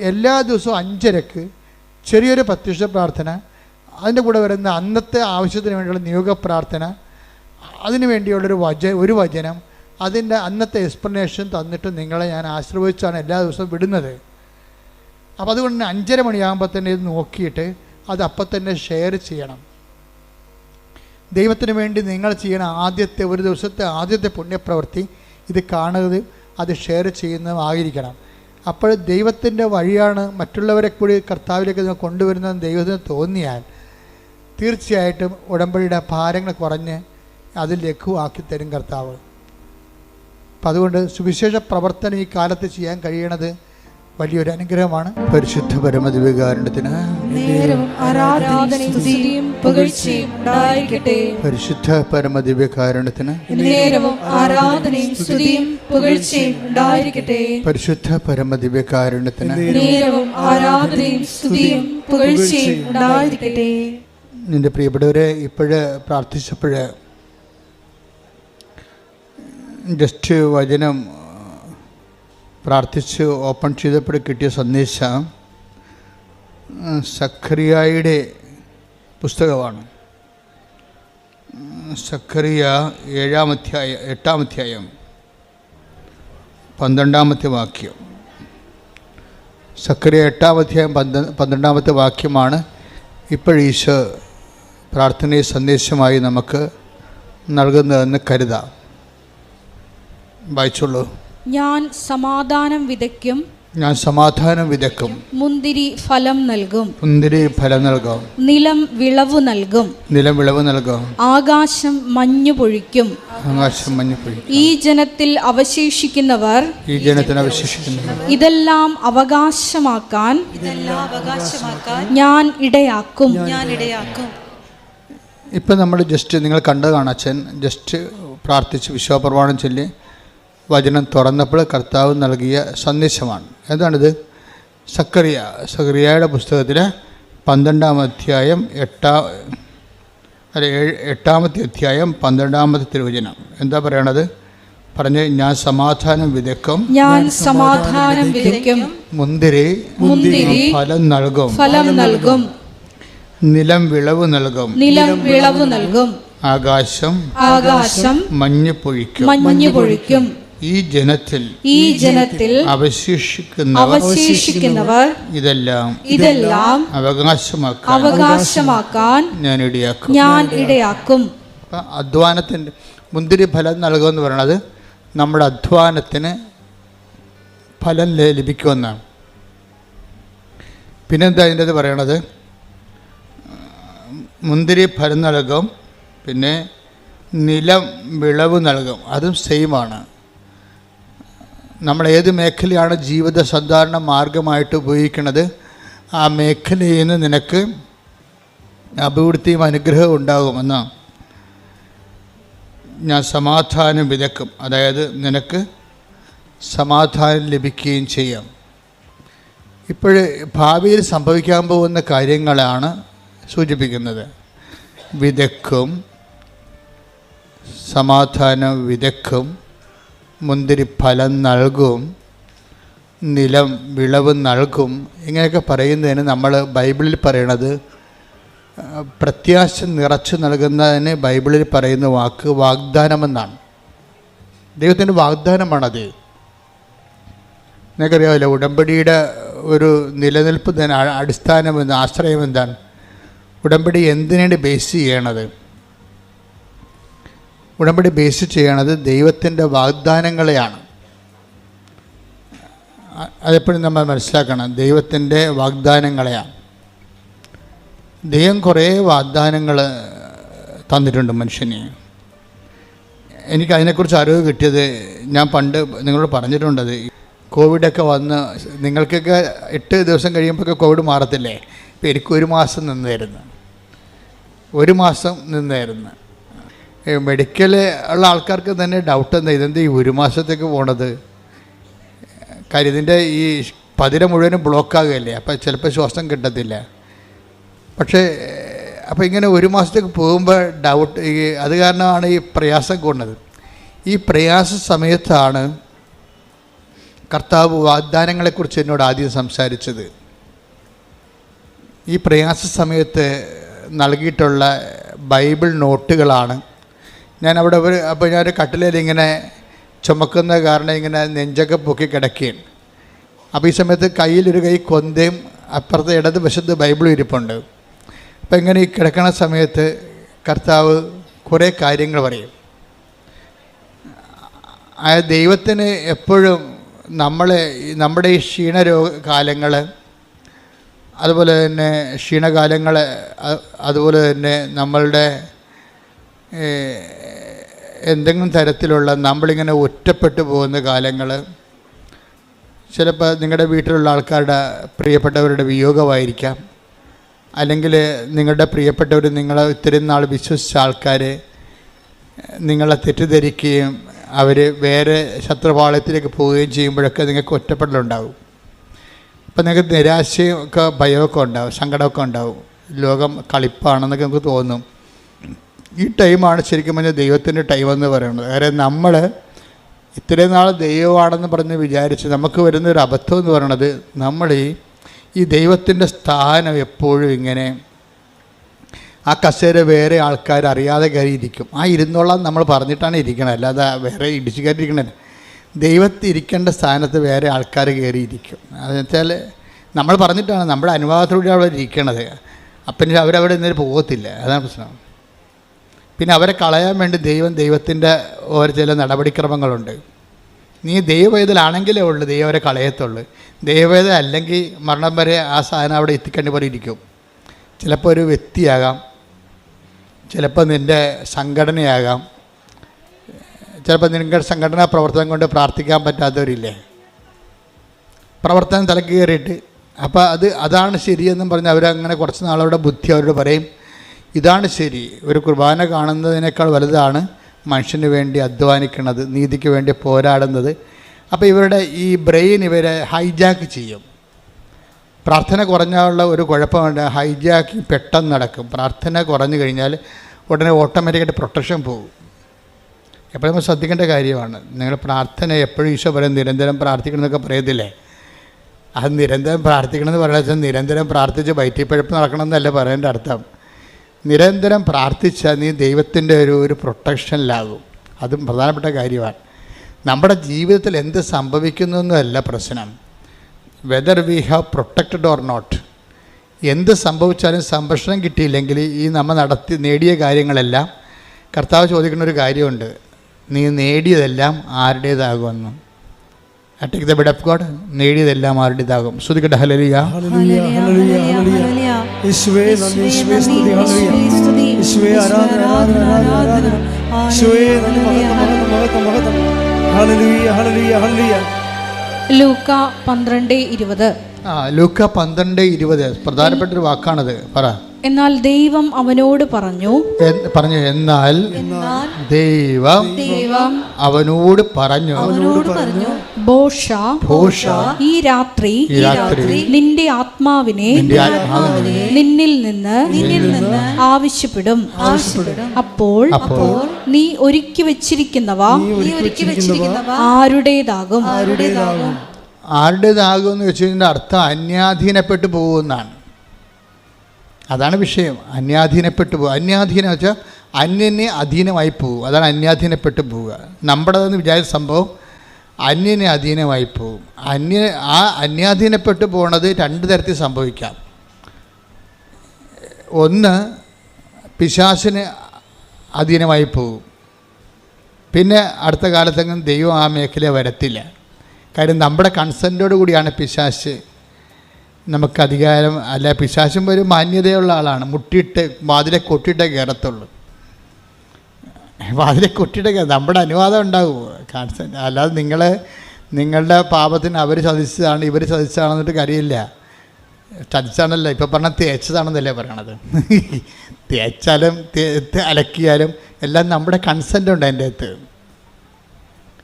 എല്ലാ ദിവസവും അഞ്ചരക്ക് ചെറിയൊരു പ്രത്യക്ഷ പ്രാർത്ഥന അതിന്റെ കൂടെ വരുന്ന അന്നത്തെ ആവശ്യത്തിന് വേണ്ടിയുള്ള നിയോഗ പ്രാർത്ഥന അതിനു വേണ്ടിയുള്ളൊരു വച ഒരു വചനം അതിന്റെ അന്നത്തെ എക്സ്പ്ലനേഷൻ തന്നിട്ട് നിങ്ങളെ ഞാൻ ആശ്രയിച്ചാണ് എല്ലാ ദിവസവും വിടുന്നത്. അപ്പോൾ അതുകൊണ്ട് തന്നെ അഞ്ചര മണിയാകുമ്പോൾ തന്നെ ഇത് നോക്കിയിട്ട് അത് അപ്പം തന്നെ ഷെയർ ചെയ്യണം. ദൈവത്തിന് വേണ്ടി നിങ്ങൾ ചെയ്യണ ആദ്യത്തെ ഒരു ദിവസത്തെ ആദ്യത്തെ പുണ്യപ്രവൃത്തി ഇത് കാണുന്നത് അത് ഷെയർ ചെയ്യുന്നതുമായിരിക്കണം അപ്പോൾ ദൈവത്തിന്റെ വഴിയാണ് മറ്റുള്ളവരെ കൂടി കർത്താവിലേക്ക് കൊണ്ടുവരുന്നതെന്ന് ദൈവത്തിന് തോന്നിയാൽ തീർച്ചയായിട്ടും ഉടമ്പടിയുടെ ഭാരങ്ങൾ കുറഞ്ഞ് അത് ലഘുവാക്കി തരും കർത്താവ്. അപ്പം അതുകൊണ്ട് സുവിശേഷ പ്രവർത്തനം ഈ കാലത്ത് ചെയ്യാൻ കഴിയണത് വലിയൊരു അനുഗ്രഹമാണ് പരിശുദ്ധ പരമദിവ്യകാരണത്തിന് പരിശുദ്ധ പരമദിവ്യകാരണത്തിന് പരിശുദ്ധ പരമദിവ്യകാരണത്തിന് നിന്റെ പ്രിയപ്പെട്ടവരെ ഇപ്പോഴ് പ്രാർത്ഥിച്ചപ്പോഴ് ജസ്റ്റ് വചനം പ്രാർത്ഥിച്ച് ഓപ്പൺ ചെയ്തപ്പോൾ കിട്ടിയ സന്ദേശം സഖറിയായുടെ പുസ്തകമാണ്. സഖറിയ ഏഴാം അധ്യായ എട്ടാം അധ്യായം പന്ത്രണ്ടാമത്തെ വാക്യം. സക്കറിയ എട്ടാം അധ്യായം പന്ത്ര പന്ത്രണ്ടാമത്തെ വാക്യമാണ്. ഇപ്പോഴീശോ പ്രാർത്ഥനയെ സന്ദേശമായി നമുക്ക് നൽകുന്നതെന്ന് കരുതാം. വായിച്ചുള്ളൂ ഞാൻ സമാധാനം വിതയ്ക്കും. ഞാൻ സമാധാനം വിതയ്ക്കും. മുന്തിരി ഫലം നൽകും. മുന്തിരി ഫലം നൽകും. നിലം വിളവ് നൽകും. നിലം വിളവ് നൽകും. ആകാശം മഞ്ഞു പൊഴിക്കും. ആകാശം മഞ്ഞു പൊഴിക്കും. ഈ ജനത്തിൽ അവശേഷിക്കുന്നവർ ഈ ജനത്തിൽ അവശേഷിക്കുന്നവർ. ഇതെല്ലാം അവകാശമാക്കാൻ ഇതെല്ലാം അവകാശമാക്കാൻ ഞാൻ ഇടയാക്കും. ഞാൻ ഇടയാക്കും ഇപ്പം നമ്മൾ ജസ്റ്റ് നിങ്ങൾ കണ്ടതാണ് അച്ഛൻ ജസ്റ്റ് പ്രാർത്ഥിച്ച് വിശ്വപ്രമാണം ചൊല്ലി. വചനം തുറന്നപ്പോൾ കർത്താവ് നൽകിയ സന്ദേശമാണ്. എന്താണിത് സക്കറിയ. സക്കറിയയുടെ പുസ്തകത്തിലെ പന്ത്രണ്ടാം അധ്യായം എട്ടാം അല്ല ഏഴ് എട്ടാമത്തെ അധ്യായം പന്ത്രണ്ടാമത്തെ തിരുവചനം. എന്താ പറയണത്? പറഞ്ഞ് ഞാൻ സമാധാനം വിതക്കും ഞാൻ സമാധാനം വിതയ്ക്കും. മുന്തിരി മുന്തിരി ഫലം നൽകും. ഫലം നൽകും. നിലം വിളവ് നൽകും. നിലം വിളവ് നൽകും. ആകാശം ആകാശം മഞ്ഞ് പൊഴിക്കും. മഞ്ഞ് പൊഴിക്കും. ഈ ജനത്തിൽ ഈ ജനത്തിൽ അവശേഷിക്കുന്നവർ അവശേഷിക്കുന്നവർ ഇതെല്ലാം ഇതെല്ലാം അവകാശമാക്കാൻ അവകാശമാക്കാൻ ഞാൻ ഇടയാക്കും. ഞാൻ ഇടയാക്കും. അധ്വാനത്തിന്റെ മുന്തിരി ഫലം നൽകുമെന്ന് പറയുന്നത് നമ്മുടെ അധ്വാനത്തിന് ഫലം ലഭിക്കുമെന്നാണ്. പിന്നെന്താ അതിന്റെ അത് പറയണത്? മുന്തിരി ഫലം നൽകും പിന്നെ നിലം വിളവ് നൽകും അതും സെയിമാണ് നമ്മൾ ഏത് മേഖലയാണ് ജീവിത സാധാരണ മാർഗമായിട്ട് ഉപയോഗിക്കുന്നത്? ആ മേഖലയിൽ നിന്ന് നിനക്ക് അഭിവൃദ്ധിയും അനുഗ്രഹവും ഉണ്ടാകുമെന്ന് ഞാൻ സമാധാനം വിതക്കും. അതായത് നിനക്ക് സമാധാനം ലഭിക്കുകയും ചെയ്യാം. ഇപ്പോഴ് ഭാവിയിൽ സംഭവിക്കാൻ പോകുന്ന കാര്യങ്ങളാണ് സൂചിപ്പിക്കുന്നത്. വിതക്കും സമാധാനം വിതക്കും മുന്തിരി ഫലം നൽകും നിലം വിളവ് നൽകും. ഇങ്ങനെയൊക്കെ പറയുന്നതിന് നമ്മൾ ബൈബിളിൽ പറയണത് പ്രത്യാശ നിറച്ചു നൽകുന്നതിന് ബൈബിളിൽ പറയുന്ന വാക്ക് വാഗ്ദാനമെന്നാണ്. ദൈവത്തിന്റെ വാഗ്ദാനമാണത്. നിങ്ങൾക്കറിയാമല്ലോ ഉടമ്പടിയുടെ ഒരു നിലനിൽപ്പ് തന്നെ അടിസ്ഥാനം എന്ന് ആശ്രയം എന്താണ്? ഉടമ്പടി എന്തിനാണ് ബേസ് ചെയ്യണത്? ഉടമ്പടി ബേസ് ചെയ്യണത് ദൈവത്തിന്റെ വാഗ്ദാനങ്ങളെയാണ്. അതെപ്പോഴും നമ്മൾ മനസ്സിലാക്കണം. ദൈവത്തിന്റെ വാഗ്ദാനങ്ങളെയാണ്. ദൈവം കുറേ വാഗ്ദാനങ്ങൾ തന്നിട്ടുണ്ട് മനുഷ്യനെ. എനിക്ക് അതിനെക്കുറിച്ച് അറിവ് കിട്ടിയത് ഞാൻ പണ്ട് നിങ്ങളോട് പറഞ്ഞിട്ടുണ്ടത് കോവിഡൊക്കെ വന്ന് നിങ്ങൾക്കൊക്കെ എട്ട് ദിവസം കഴിയുമ്പോഴൊക്കെ കോവിഡ് മാറത്തില്ലേ? ഇപ്പം എനിക്ക് ഒരു മാസം നിന്നായിരുന്നു ഒരു മാസം നിന്നായിരുന്നു മെഡിക്കൽ ഉള്ള ആൾക്കാർക്ക് തന്നെ ഡൗട്ട് എന്താ? ഇതെന്താ ഈ ഒരു മാസത്തേക്ക് പോണത്? കാര്യം ഇതിന്റെ ഈ പതിര മുഴുവനും ബ്ലോക്ക് ബ്ലോക്കാകുകയല്ലേ അപ്പോൾ ചിലപ്പോൾ ശ്വാസം കിട്ടത്തില്ല. പക്ഷേ അപ്പോൾ ഇങ്ങനെ ഒരു മാസത്തേക്ക് പോകുമ്പോൾ ഡൗട്ട് ഈ അത് കാരണമാണ് ഈ പ്രയാസം കൂടുന്നത്. ഈ പ്രയാസ സമയത്താണ് കർത്താവ് വാഗ്ദാനങ്ങളെക്കുറിച്ച് എന്നോട് ആദ്യം സംസാരിച്ചത്. ഈ പ്രയാസ സമയത്ത് നൽകിയിട്ടുള്ള ബൈബിൾ നോട്ടുകളാണ് ഞാൻ അവിടെ ഒരു അപ്പോൾ ഞാൻ ഒരു കട്ടിലേൽ ഇങ്ങനെ ചുമക്കുന്ന കാരണം ഇങ്ങനെ നെഞ്ചൊക്കെ പൊക്കി കിടക്കുകയാണ്. അപ്പോൾ ഈ സമയത്ത് കയ്യിലൊരു കൈ കൊന്തയും അപ്പുറത്തെ ഇടത് വശത്ത് ബൈബിളും ഇരിപ്പുണ്ട്. അപ്പം ഇങ്ങനെ ഈ കിടക്കണ സമയത്ത് കർത്താവ് കുറേ കാര്യങ്ങൾ പറയും. ആ ദൈവത്തിന് എപ്പോഴും നമ്മളെ നമ്മുടെ ഈ ക്ഷീണരോഗ കാലങ്ങൾ അതുപോലെ തന്നെ ക്ഷീണകാലങ്ങൾ അതുപോലെ തന്നെ നമ്മളുടെ എന്തെങ്കിലും തരത്തിലുള്ള നമ്മളിങ്ങനെ ഒറ്റപ്പെട്ടു പോകുന്ന കാലങ്ങൾ ചിലപ്പോൾ നിങ്ങളുടെ വീട്ടിലുള്ള ആൾക്കാരുടെ പ്രിയപ്പെട്ടവരുടെ വിയോഗമായിരിക്കാം. അല്ലെങ്കിൽ നിങ്ങളുടെ പ്രിയപ്പെട്ടവർ നിങ്ങളെ ഇത്രയും നാൾ വിശ്വസിച്ച ആൾക്കാർ നിങ്ങളെ തെറ്റിദ്ധരിക്കുകയും അവർ വേറെ ശത്രുപാളയത്തിലേക്ക് പോവുകയും ചെയ്യുമ്പോഴൊക്കെ നിങ്ങൾക്ക് ഒറ്റപ്പെടലുണ്ടാവും. അപ്പം നിങ്ങൾക്ക് നിരാശയും ഒക്കെ ഭയമൊക്കെ ഉണ്ടാവും സങ്കടമൊക്കെ ഉണ്ടാവും. ലോകം കളിപ്പാണെന്നൊക്കെ നമുക്ക് തോന്നും. ഈ ടൈമാണ് ശരിക്കും പറഞ്ഞാൽ ദൈവത്തിന്റെ ടൈം എന്ന് പറയുന്നത്. കാര്യം നമ്മൾ ഇത്രയും നാൾ ദൈവമാണെന്ന് പറഞ്ഞ് വിചാരിച്ച് നമുക്ക് വരുന്ന ഒരു അബദ്ധം എന്ന് പറയുന്നത് നമ്മൾ ഈ ഈ ദൈവത്തിന്റെ സ്ഥാനം എപ്പോഴും ഇങ്ങനെ ആ കസേര വേറെ ആൾക്കാർ അറിയാതെ കയറി ഇരിക്കും ആ ഇരുന്നോളാം നമ്മൾ പറഞ്ഞിട്ടാണ് ഇരിക്കണം അല്ലാതെ വേറെ ഇടിച്ചു കയറിയിരിക്കണത്. ദൈവത്തിൽ ഇരിക്കേണ്ട സ്ഥാനത്ത് വേറെ ആൾക്കാർ കയറിയിരിക്കും. അതെന്ന് വെച്ചാൽ നമ്മൾ പറഞ്ഞിട്ടാണ് നമ്മുടെ അനുവാദത്തിലൂടെ അവിടെ ഇരിക്കണത്. അപ്പം അവരവിടെ നിന്നൊരു പോകത്തില്ല. അതാണ് പ്രശ്നം. പിന്നെ അവരെ കളയാൻ വേണ്ടി ദൈവം ദൈവത്തിന്റെ ഒരു ചില നടപടിക്രമങ്ങളുണ്ട്. നീ ദൈവവേദലാണെങ്കിലേ ഉള്ളൂ ദൈവം അവരെ കളയത്തുള്ളൂ. ദൈവവേദ അല്ലെങ്കിൽ മരണം വരെ ആ സാധനം അവിടെ എത്തിക്കേണ്ടി പോലെ ഇരിക്കും ചിലപ്പോൾ ഒരു വ്യക്തിയാകാം. ചിലപ്പോൾ നിന്റെ സംഘടനയാകാം. ചിലപ്പോൾ നിങ്ങളുടെ സംഘടനാ പ്രവർത്തനം കൊണ്ട് പ്രാർത്ഥിക്കാൻ പറ്റാത്തവരില്ലേ? പ്രവർത്തനം തലക്ക് കയറിയിട്ട്. അപ്പോൾ അത് അതാണ് ശരിയെന്നും പറഞ്ഞ് അവരങ്ങനെ കുറച്ച് നാളവിടെ ബുദ്ധി അവരോട് പറയും. ഇതാണ് ശരി. ഒരു കുർബാന കാണുന്നതിനേക്കാൾ വലുതാണ് മനുഷ്യന് വേണ്ടി അധ്വാനിക്കുന്നത് നീതിക്ക് വേണ്ടി പോരാടുന്നത്. അപ്പോൾ ഇവരുടെ ഈ ബ്രെയിൻ ഇവരെ ഹൈജാക്ക് ചെയ്യും. പ്രാർത്ഥന കുറഞ്ഞുള്ള ഒരു കുഴപ്പമുണ്ട്. ഹൈജാക്കി പെട്ടെന്ന് നടക്കും. പ്രാർത്ഥന കുറഞ്ഞു കഴിഞ്ഞാൽ ഉടനെ ഓട്ടോമാറ്റിക്കായിട്ട് പ്രൊട്ടക്ഷൻ പോകും. എപ്പോഴും നമ്മൾ ശ്രദ്ധിക്കേണ്ട കാര്യമാണ്. നിങ്ങൾ പ്രാർത്ഥന എപ്പോഴും ഈശോ പറയും നിരന്തരം പ്രാർത്ഥിക്കണം എന്നൊക്കെ പറയത്തില്ലേ? അത് നിരന്തരം പ്രാർത്ഥിക്കണം എന്ന് പറയുന്നത് നിരന്തരം പ്രാർത്ഥിച്ച് വയറ്റിപ്പഴപ്പ് നടക്കണം എന്നല്ല പറയേണ്ട അർത്ഥം. നിരന്തരം പ്രാർത്ഥിച്ചാൽ നീ ദൈവത്തിന്റെ ഒരു ഒരു പ്രൊട്ടക്ഷനിലാകും. അതും പ്രധാനപ്പെട്ട കാര്യമാണ്. നമ്മുടെ ജീവിതത്തിൽ എന്ത് സംഭവിക്കുന്നു എന്നല്ല പ്രശ്നം. Whether we have protected or not എന്ത് സംഭവിച്ചാലും സംരക്ഷണം കിട്ടിയില്ലെങ്കിൽ ഈ നമ്മൾ നടത്തി നേടിയ കാര്യങ്ങളെല്ലാം കർത്താവ് ചോദിക്കുന്ന ഒരു കാര്യമുണ്ട്. നീ നേടിയതെല്ലാം ആരുടേതാകുമെന്ന്. Take the bed of God നേടിയതെല്ലാം ആരുടേതാകും. ശ്രുതിക്കട്ടെ ഹലലിയ ഹല്ലേലൂയ, ഹല്ലേലൂയ, ഹല്ലേലൂയ. യേശുവേ നന്ദി, യേശുവേ സ്തുതി, ഹല്ലേലൂയ. യേശുവേ ആരാധന, ആരാധന, ആരാധന, ആരാധന. യേശുവേ മഹത്വം, മഹത്വം, മഹത്വം, മഹത്വം. ഹല്ലേലൂയ, ഹല്ലേലൂയ, ഹല്ലേലൂയ. ലൂക്ക പന്ത്രണ്ട് ഇരുപത്. ആ ലൂക്ക പന്ത്രണ്ട് ഇരുപത്. പ്രധാനപ്പെട്ട ഒരു വാക്കാണത്. പറ. എന്നാൽ ദൈവം അവനോട് പറഞ്ഞു. പറഞ്ഞു എന്നാൽ എന്നാൽ ദൈവം ദൈവം അവനോട് പറഞ്ഞു. അവനോട് പറഞ്ഞു. ബോഷ ഭോഷ ഈ രാത്രി ഈ രാത്രി നിന്റെ ആത്മാവിനെ നിന്നിൽ നിന്ന് നിന്നിൽ നിന്ന് ആവശ്യപ്പെടും. അപ്പോൾ അപ്പോൾ നീ ഒരുക്കി വെച്ചിരിക്കുന്നവ ഒരുക്കി വെച്ചിരിക്കുന്നവ ആരുടേതാകും? ആരുടേതാകും? എന്ന് വെച്ച് കഴിഞ്ഞാൽ അർത്ഥം അന്യാധീനപ്പെട്ടു പോകുമെന്നാണ് അതാണ് വിഷയം. അന്യാധീനപ്പെട്ടു പോകുക അന്യാധീനം വെച്ചാൽ അന്യനെ അധീനമായി പോകും. അതാണ് അന്യാധീനപ്പെട്ടു പോവുക നമ്മുടേതെന്ന് വിചാരിച്ച സംഭവം അന്യന് അധീനമായി പോകും. അന്യ ആ അന്യാധീനപ്പെട്ടു പോണത് രണ്ട് തരത്തിൽ സംഭവിക്കാം. ഒന്ന് പിശാസിന് അധീനമായി പോകും. പിന്നെ അടുത്ത കാലത്തെങ്കിലും ദൈവം ആ മേഖല വരത്തില്ല. കാര്യം നമ്മുടെ കൺസെന്റോട് കൂടിയാണ് പിശാശ്. നമുക്ക് അധികാരം അല്ല പിശാശും ഒരു മാന്യതയുള്ള ആളാണ്. മുട്ടിയിട്ട് വാതിലെ കൊട്ടിയിട്ടേ കയറത്തുള്ളൂ. വാതിലെ അതിലെ കുട്ടിയുടെ നമ്മുടെ അനുവാദം ഉണ്ടാകുമോ കൺസെന്റ് അല്ലാതെ നിങ്ങൾ നിങ്ങളുടെ പാപത്തിന് അവർ ചതിച്ചതാണ് ഇവർ ചതിച്ചതാണെന്നിട്ട് കാര്യമില്ല. ചതിച്ചാണല്ല. ഇപ്പം പറഞ്ഞാൽ തേച്ചതാണെന്നല്ലേ പറയണത്. തേച്ചാലും അലക്കിയാലും എല്ലാം നമ്മുടെ കൺസെന്റ് ഉണ്ട് അതിന്റെ അകത്ത്.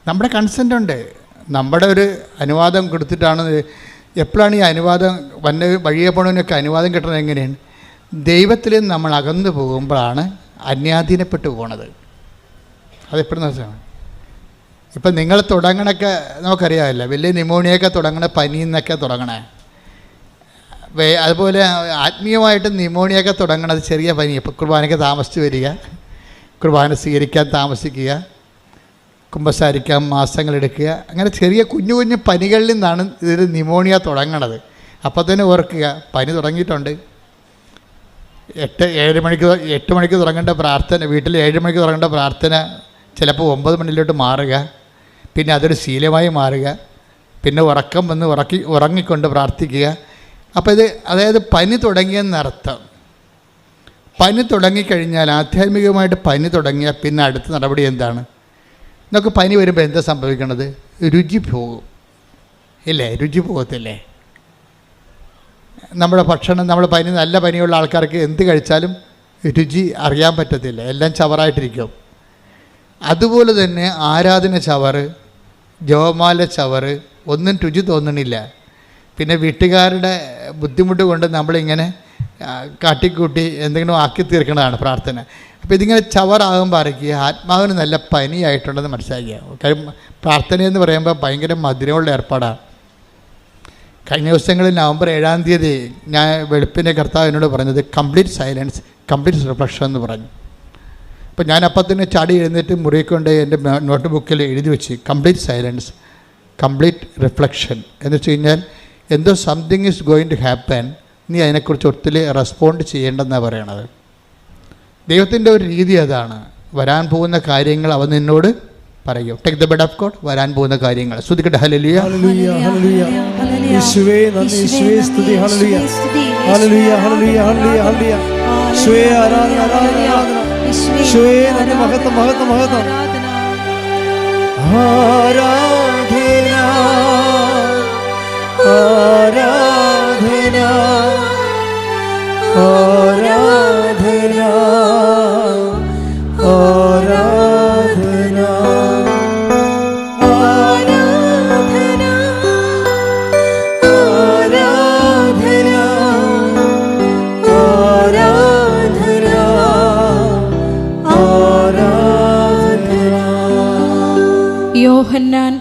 നമ്മുടെ കൺസെന്റ് ഉണ്ട്. നമ്മുടെ ഒരു അനുവാദം കൊടുത്തിട്ടാണ് എപ്പോഴാണ് ഈ അനുവാദം വന്ന വഴിയെ പോണവനൊക്കെ അനുവാദം കിട്ടണത് എങ്ങനെയാണ്? ദൈവത്തിൽ നമ്മൾ അകന്നു പോകുമ്പോഴാണ് അന്യാധീനപ്പെട്ടു പോണത്. അതെപ്പോഴും വെച്ചാണ് ഇപ്പം നിങ്ങൾ തുടങ്ങണൊക്കെ നമുക്കറിയാമല്ലോ. വലിയ ന്യൂമോണിയൊക്കെ തുടങ്ങണ പനിയിൽ നിന്നൊക്കെ തുടങ്ങണേ അതുപോലെ ആത്മീയമായിട്ട് ന്യൂമോണിയൊക്കെ തുടങ്ങണത് ചെറിയ പനി. ഇപ്പോൾ കുർബാനയ്ക്ക് താമസിച്ച് വരിക. കുർബാന സ്വീകരിക്കാൻ താമസിക്കുക. കുമ്പസാരിക്കാൻ മാസങ്ങളെടുക്കുക അങ്ങനെ ചെറിയ കുഞ്ഞു കുഞ്ഞു പനികളിൽ നിന്നാണ് ഇതിൽ ന്യൂമോണിയ തുടങ്ങണത്. അപ്പോൾ തന്നെ ഓർക്കുക പനി തുടങ്ങിയിട്ടുണ്ട്. എട്ട് ഏഴ് മണിക്ക് എട്ട് മണിക്ക് തുടങ്ങേണ്ട പ്രാർത്ഥന വീട്ടിൽ ഏഴ് മണിക്ക് തുടങ്ങേണ്ട പ്രാർത്ഥന ചിലപ്പോൾ ഒമ്പത് മണിയിലോട്ട് മാറുക പിന്നെ അതൊരു ശീലമായി മാറുക പിന്നെ ഉറക്കം വന്ന് ഉറക്കി ഉറങ്ങിക്കൊണ്ട് പ്രാർത്ഥിക്കുക. അപ്പോൾ ഇത് അതായത് പനി തുടങ്ങിയെന്നർത്ഥം പനി തുടങ്ങിക്കഴിഞ്ഞാൽ ആധ്യാത്മികമായിട്ട് പനി തുടങ്ങിയാൽ പിന്നെ അടുത്ത നടപടി എന്താണ്? നമുക്ക് പനി വരുമ്പോൾ എന്താ സംഭവിക്കണത്? രുചി പോകും. ഇല്ലേ? രുചി പോകത്തില്ലേ? നമ്മുടെ ഭക്ഷണം നമ്മൾ പനി നല്ല പനിയുള്ള ആൾക്കാർക്ക് എന്ത് കഴിച്ചാലും രുചി അറിയാൻ പറ്റത്തില്ല. എല്ലാം ചവറായിട്ടിരിക്കും. അതുപോലെ തന്നെ ആരാധന ചവറ് ജവമാല ചവറ് ഒന്നും രുചി തോന്നണില്ല. പിന്നെ വീട്ടുകാരുടെ ബുദ്ധിമുട്ട് കൊണ്ട് നമ്മളിങ്ങനെ കാട്ടിക്കൂട്ടി എന്തെങ്കിലും ആക്കി തീർക്കുന്നതാണ് പ്രാർത്ഥന. അപ്പോൾ ഇതിങ്ങനെ ചവറാകുമ്പോൾ അറിയിക്കുക ആത്മാവിന് നല്ല പനിയായിട്ടുണ്ടെന്ന് മനസ്സിലാക്കുക കാര്യം പ്രാർത്ഥനയെന്ന് പറയുമ്പോൾ ഭയങ്കര മധുരമുള്ള ഏർപ്പാടാണ്. കഴിഞ്ഞ ദിവസങ്ങളിൽ നവംബർ ഏഴാം തീയതി ഞാൻ വെളുപ്പിന്റെ കർത്താവ് എന്നോട് പറഞ്ഞത് കംപ്ലീറ്റ് സൈലൻസ് കംപ്ലീറ്റ് റിഫ്ലക്ഷൻ എന്ന് പറഞ്ഞു. അപ്പോൾ ഞാൻ അപ്പം തന്നെ ചാടി എഴുന്നേറ്റ് മുറിയിക്കൊണ്ട് എന്റെ നോട്ട് ബുക്കിൽ എഴുതി വെച്ച് കംപ്ലീറ്റ് സൈലൻസ് കംപ്ലീറ്റ് റിഫ്ലക്ഷൻ എന്ന് വെച്ച് കഴിഞ്ഞാൽ എന്തോ something is going to happen നീ അതിനെക്കുറിച്ച് ഒത്തിരി റെസ്പോണ്ട് ചെയ്യേണ്ടെന്നാണ് പറയണത്. ദൈവത്തിന്റെ ഒരു രീതി അതാണ്. വരാൻ പോകുന്ന കാര്യങ്ങൾ അവൻ നിന്നോട് പറയും. Take the bed of God വരാൻ പോകുന്ന കാര്യങ്ങൾ. ശ്രദ്ധിക്കട്ടെ ഹലലിയ ഹല്ലേലൂയ ഹല്ലേലൂയ യേശുവേ നന്ദി. മഹത്വം മഹത്വം മഹത്വം. ആരാധന ആരാധന.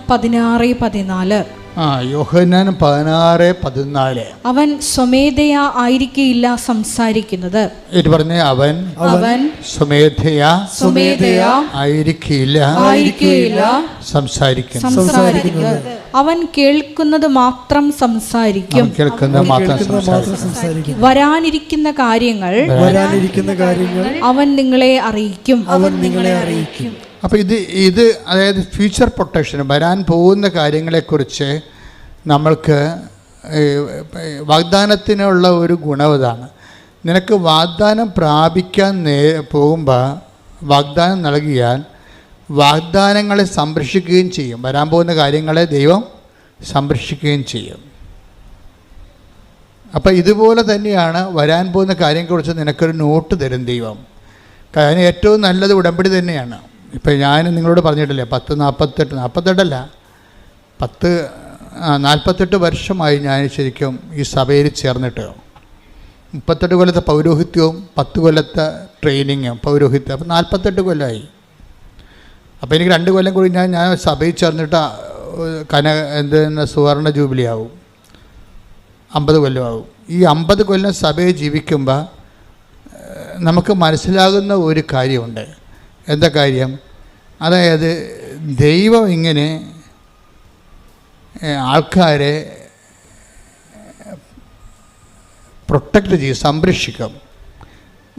പതിനാറ് പതിനാല്. ആ യോഹന്നാൻ പതിനാറ് പതിനാല്. അവൻ സ്വമേധയാ ആയിരിക്കില്ല സംസാരിക്കുന്നത്. ഇത് പറഞ്ഞ അവൻ അവൻ സ്വമേധയാ സ്വമേധയാ ആയിരിക്കില്ല ആയിരിക്കില്ല സംസാരിക്കുന്നു സംസാരിക്കുന്നത്. അവൻ കേൾക്കുന്നത് മാത്രം സംസാരിക്കും. അവൻ കേൾക്കുന്ന മാത്രം സംസാരിക്കും. സംസാരിക്കും. വരാനിരിക്കുന്ന കാര്യങ്ങൾ വരാനിരിക്കുന്ന കാര്യങ്ങൾ അവൻ നിങ്ങളെ അറിയിക്കും. അവൻ നിങ്ങളെ അറിയിക്കും. അപ്പോൾ ഇത് ഇത് അതായത് ഫ്യൂച്ചർ പ്രൊട്ടക്ഷൻ വരാൻ പോകുന്ന കാര്യങ്ങളെക്കുറിച്ച് നമ്മൾക്ക് വാഗ്ദാനത്തിനുള്ള ഒരു ഗുണവതാണ് നിനക്ക് വാഗ്ദാനം പ്രാപിക്കാൻ നേ പോകുമ്പോൾ വാഗ്ദാനം നൽകിയാൽ വാഗ്ദാനങ്ങളെ സംരക്ഷിക്കുകയും ചെയ്യും. വരാൻ പോകുന്ന കാര്യങ്ങളെ ദൈവം സംരക്ഷിക്കുകയും ചെയ്യും. അപ്പോൾ ഇതുപോലെ തന്നെയാണ് വരാൻ പോകുന്ന കാര്യങ്ങളെക്കുറിച്ച് നിനക്കൊരു നോട്ട് തരും ദൈവം. കാരണം ഏറ്റവും നല്ലത് ഉടമ്പടി തന്നെയാണ്. ഇപ്പം ഞാൻ നിങ്ങളോട് പറഞ്ഞിട്ടില്ലേ പത്ത് നാൽപ്പത്തെട്ട് നാൽപ്പത്തെട്ടല്ല പത്ത് നാൽപ്പത്തെട്ട് വർഷമായി ഞാൻ ശരിക്കും ഈ സഭയിൽ ചേർന്നിട്ട്. മുപ്പത്തെട്ട് കൊല്ലത്തെ പൗരോഹിത്യവും പത്ത് കൊല്ലത്തെ ട്രെയിനിങ്ങും പൗരോഹിത്യം അപ്പം നാൽപ്പത്തെട്ട് കൊല്ലമായി അപ്പോൾ എനിക്ക് രണ്ട് കൊല്ലം കൂടി ഞാൻ ഞാൻ സഭയിൽ ചേർന്നിട്ട് കന എന്ത് സുവർണ ജൂബിലി ആവും അമ്പത് കൊല്ലമാവും. ഈ അമ്പത് കൊല്ലം സഭയെ ജീവിക്കുമ്പോൾ നമുക്ക് മനസ്സിലാകുന്ന ഒരു കാര്യമുണ്ട്. എന്താ കാര്യം? അതായത് ദൈവം ഇങ്ങനെ ആൾക്കാരെ പ്രൊട്ടക്റ്റ് ചെയ്യും സംരക്ഷിക്കും.